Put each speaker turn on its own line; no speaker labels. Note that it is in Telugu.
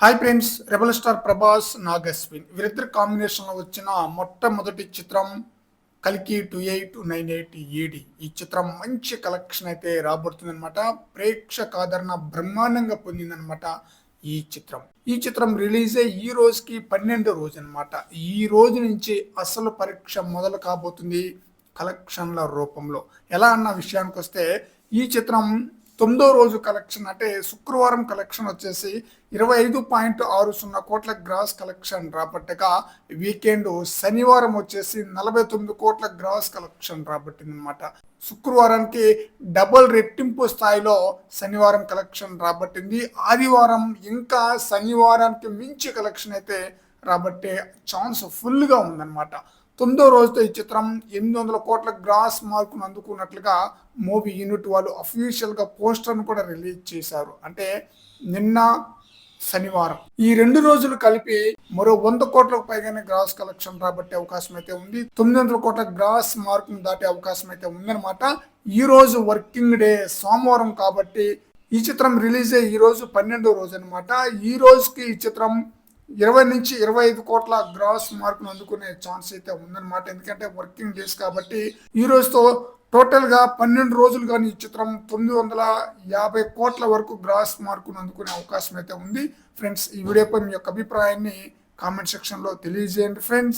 Hi friends rebel star Prabhas Nag Ashwin వీరిద్దరు కాంబినేషన్లో వచ్చిన మొట్టమొదటి చిత్రం కలికి two eight nine eight AD ఈ చిత్రం మంచి కలెక్షన్ అయితే రాబడుతుందన్నమాట. ప్రేక్షక ఆదరణ బ్రహ్మాండంగా పొందిందనమాట ఈ చిత్రం. ఈ చిత్రం రిలీజ్ అయ్యి ఈ రోజుకి పన్నెండో రోజు అనమాట ఈ రోజు నుంచి అసలు పరీక్ష మొదలు కాబోతుంది కలెక్షన్ల రూపంలో. ఎలా అన్న విషయానికి వస్తే ఈ చిత్రం తొమ్మిదో రోజు కలెక్షన్ అంటే శుక్రవారం కలెక్షన్ వచ్చేసి ఇరవై ఐదు పాయింట్ ఆరు సున్నా కోట్ల గ్రాస్ కలెక్షన్ రాబట్టగా వీకెండ్ శనివారం వచ్చేసి నలభై తొమ్మిది కోట్ల గ్రాస్ కలెక్షన్ రాబట్టిందనమాట శుక్రవారానికి డబుల్ రెట్టింపు స్థాయిలో శనివారం కలెక్షన్ రాబట్టింది. ఆదివారం ఇంకా శనివారానికి మించి కలెక్షన్ అయితే రాబట్టే ఛాన్స్ ఫుల్గా ఉందన్నమాట. తొమ్మిదో రోజుతో ఈ చిత్రం ఎనిమిది వందల కోట్ల గ్రాస్ మార్కును అందుకున్నట్లుగా మూవీ యూనిట్ వాళ్ళు అఫీషియల్గా పోస్టర్ను కూడా రిలీజ్ చేశారు. అంటే నిన్న శనివారం. ఈ రెండు రోజులు కలిపి మరో వంద కోట్లకు పైగానే గ్రాస్ కలెక్షన్ రాబట్టే అవకాశం అయితే ఉంది. తొమ్మిది వందల కోట్ల గ్రాస్ మార్కును దాటే అవకాశం అయితే ఉందన్నమాట. ఈ రోజు వర్కింగ్ డే సోమవారం కాబట్టి ఈ చిత్రం రిలీజ్ అయ్యి ఈ రోజు పన్నెండో రోజు అనమాట ఈ రోజుకి ఈ చిత్రం ఇరవై నుంచి ఇరవై ఐదు కోట్ల గ్రాస్ మార్కును అందుకునే ఛాన్స్ అయితే ఉందన్నమాట. ఎందుకంటే వర్కింగ్ డేస్ కాబట్టి ఈ రోజుతో టోటల్గా పన్నెండు రోజులు కానీ ఈ చిత్రం తొమ్మిది వందల యాభై కోట్ల వరకు గ్రాస్ మార్కును అందుకునే అవకాశం అయితే ఉంది. ఫ్రెండ్స్ ఈ వీడియోపై మీ యొక్క అభిప్రాయాన్ని కామెంట్ సెక్షన్లో తెలియజేయండి ఫ్రెండ్స్